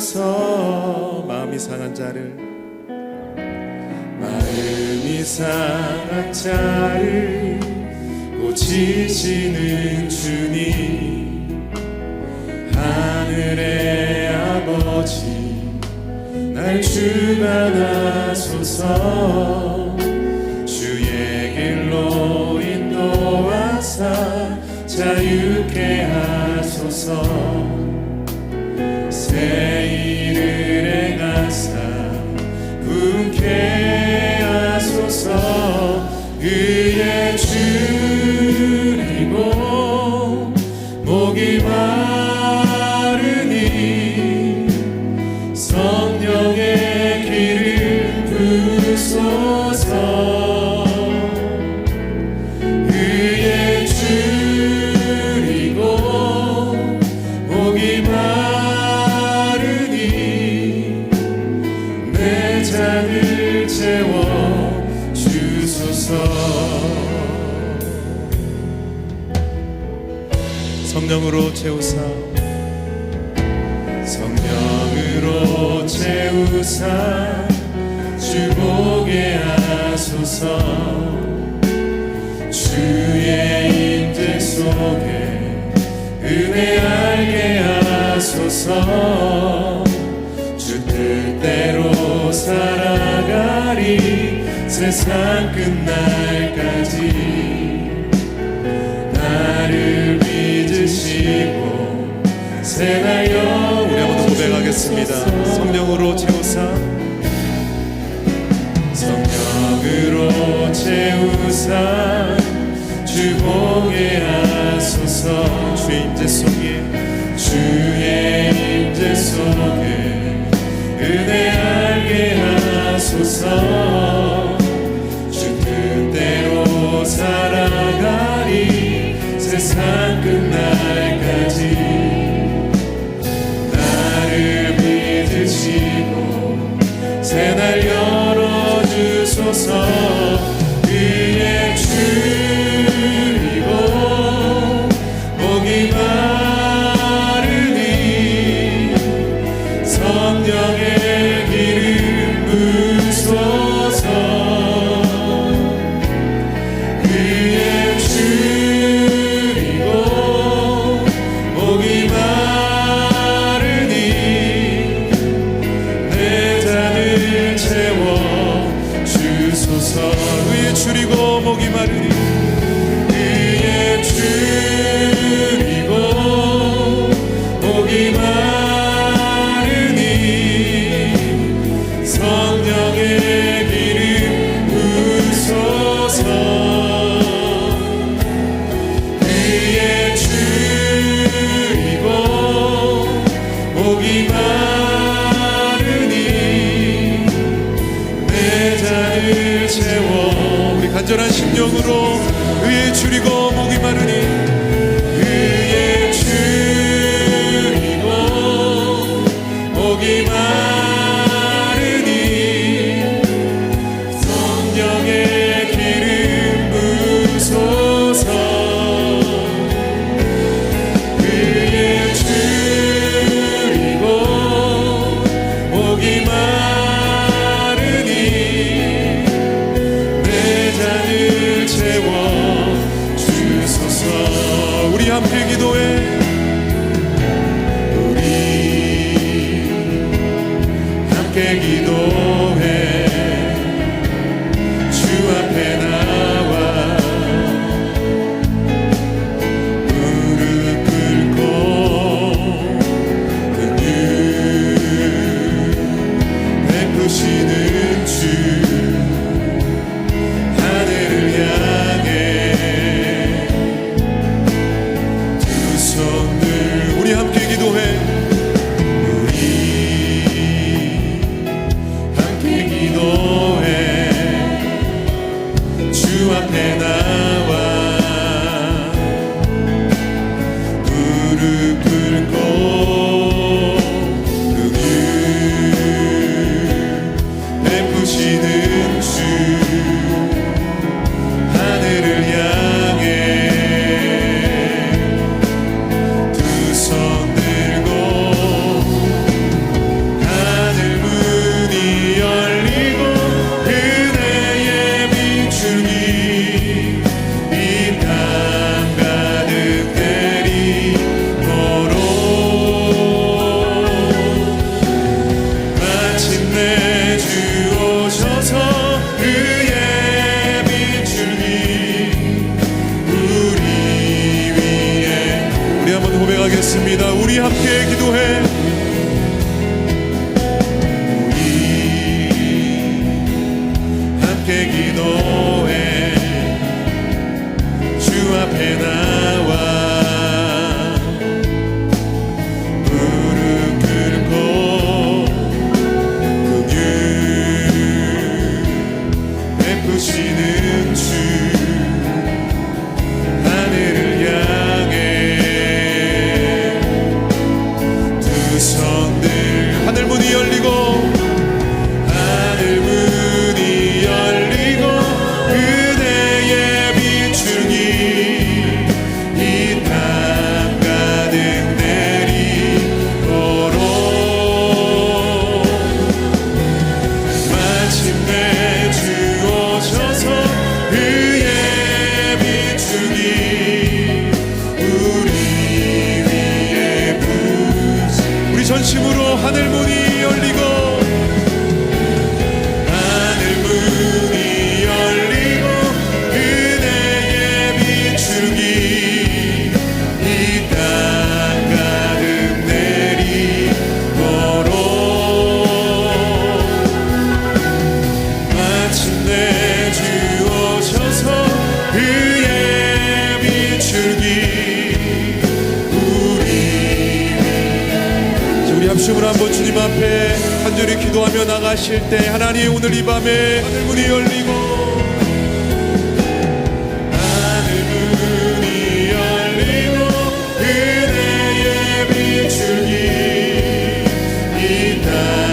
하소서 마음이 상한 자를 마음이 상한 자를 고치시는 주님 하늘의 아버지 날 주관하소서. 주의 길로 인도하사 자유케 하소서. 새 하소서 주 뜻대로 살아가리 세상 끝날까지 나를 믿으시고 새날여 우리 한번 고백하겠습니다. 성령으로 채우사. 성령으로 채우사. 주 보게 하소서. 주의 임재 속에 주의 임재 속에 은혜 알게 하소서. 주 뜻대로 살아가리 세상 끝 오늘 이 밤에 하늘 문이 열리고 하늘 문이 열리고 그대의 비추기 이 땅.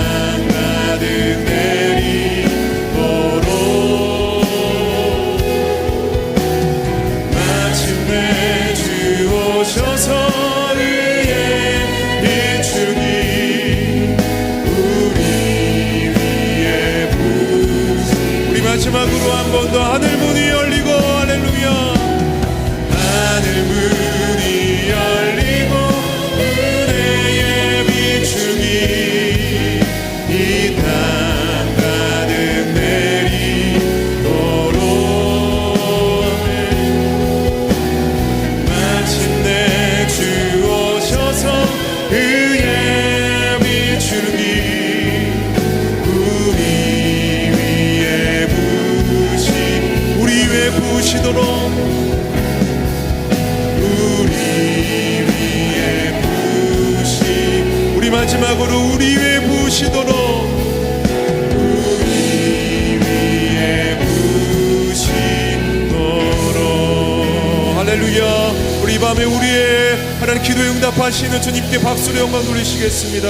살아계시는 주님께 박수로 영광 돌리시겠습니다.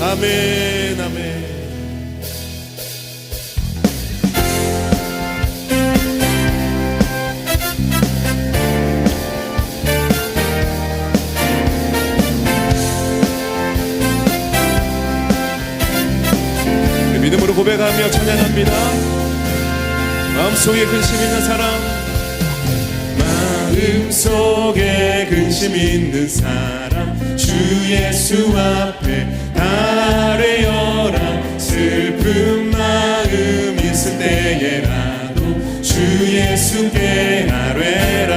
아멘, 아멘. 그 믿음으로 고백하며 찬양합니다. 마음속에 근심 있는 사람 마음속에 근심 있는 사람 주 예수 앞에 나를여라 슬픈 마음 있을 때에라도 주 예수께 나뢰라.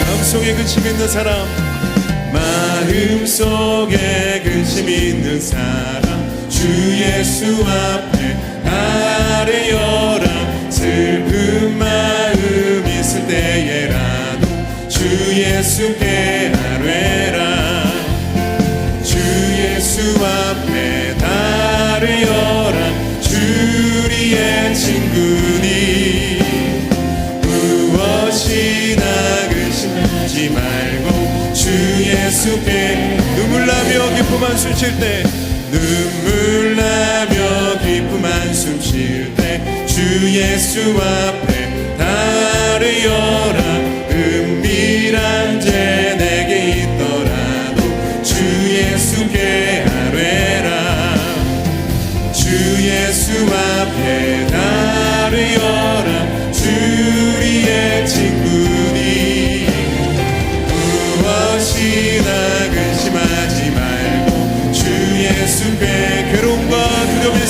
마음속에 근심 있는 사람 마음속에 근심 있는 사람 주 예수 앞에 나를 열 예수께 아뢰라. 주 예수 앞에 나를 열한 주리의 친구니. 무엇이나 근심하지 말고 주 예수께 눈물 나며 기쁨 한숨 쉴 때 눈물 나며 기쁨 한숨 쉴 때 주 예수 앞에 나를 열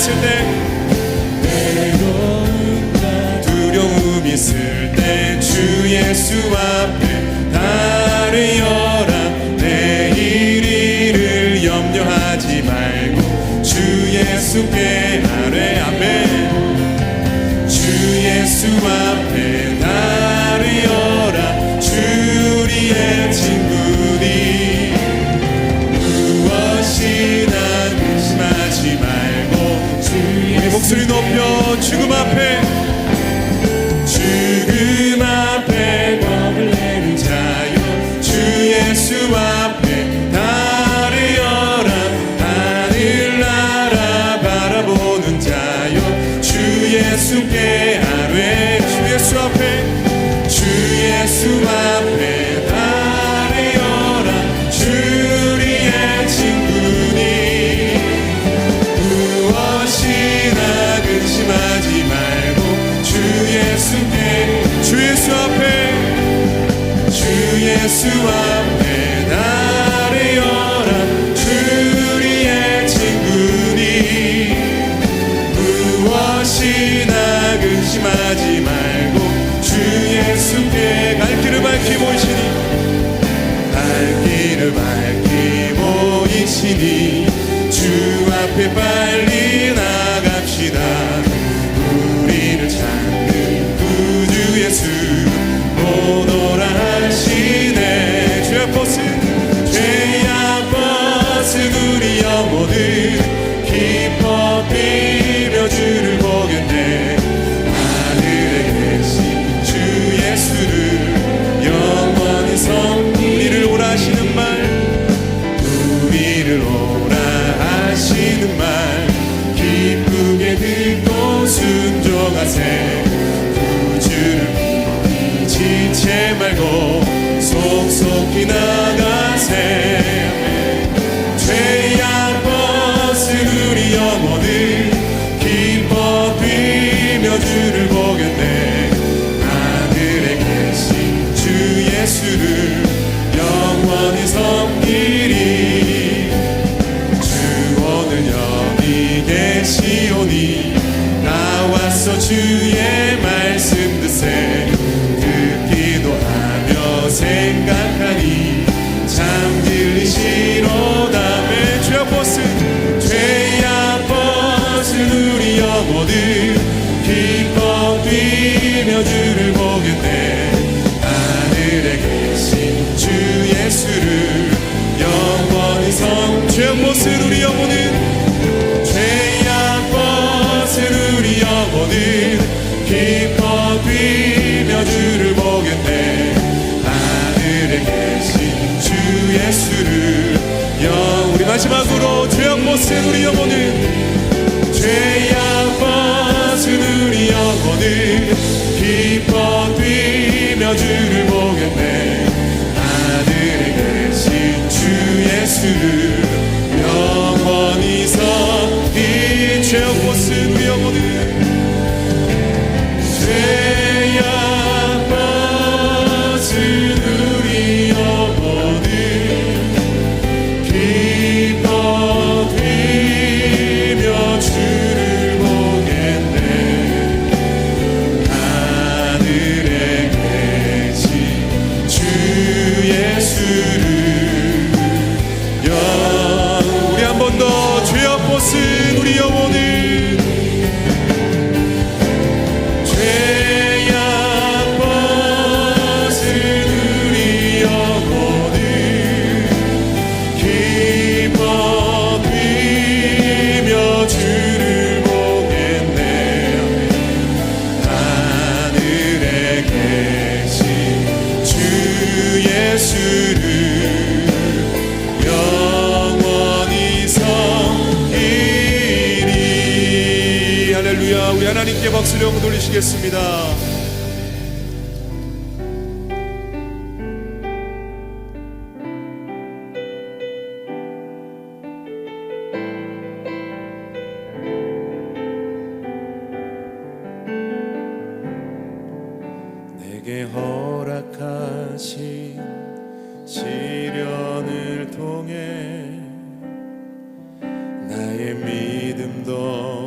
сюди. 목소리 높여 죽음 앞에 imagine. і на 마지막으로 죄악 못세 우리 영혼을 부르겠습니다. 내게 허락하신 시련을 통해 나의 믿음도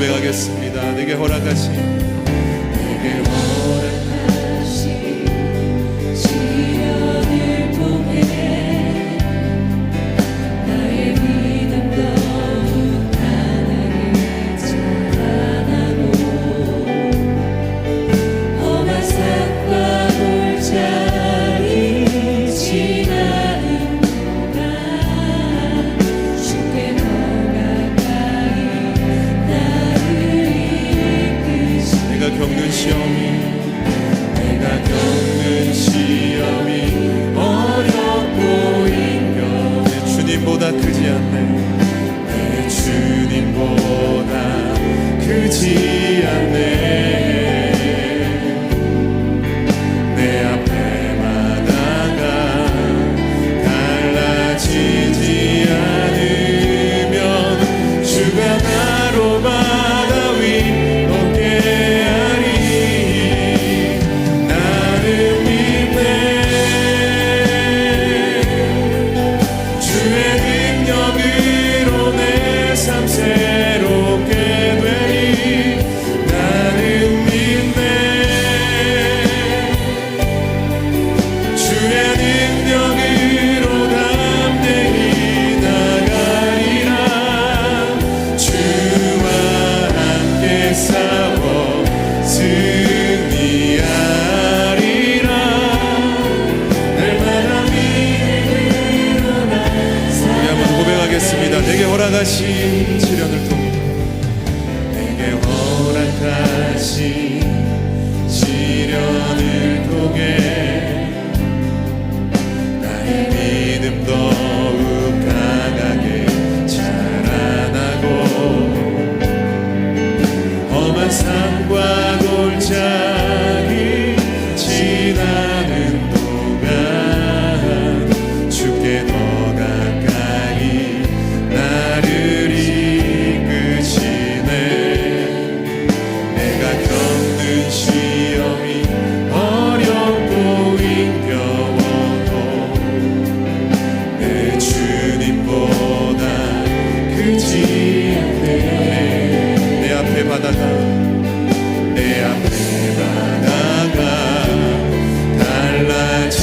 고백하겠습니다. 내게 허락하신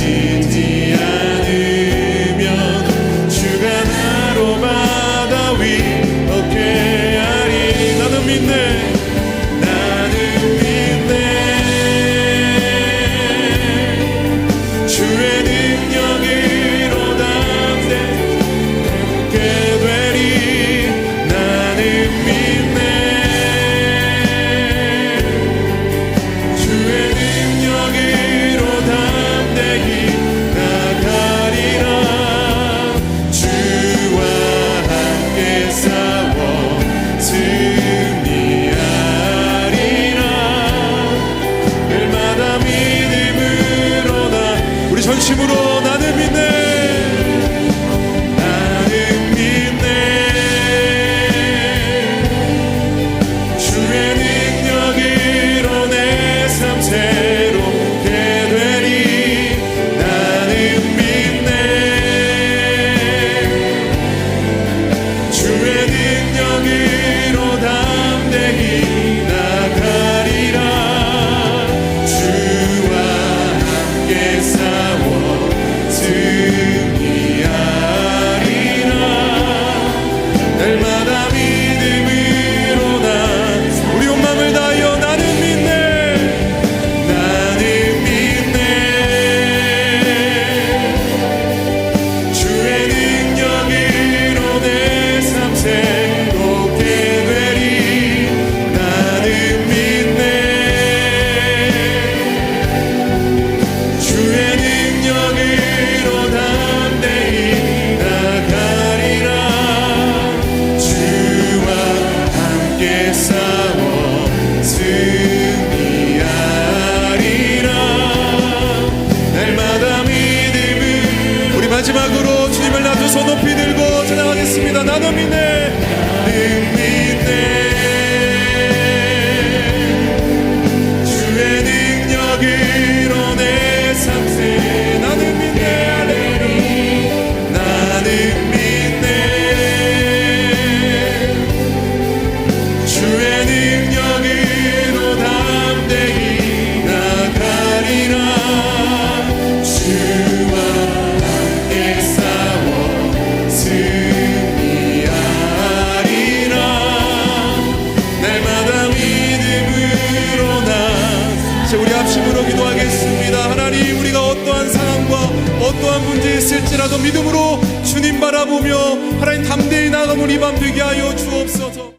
did 믿음으로 나 우리 전심으로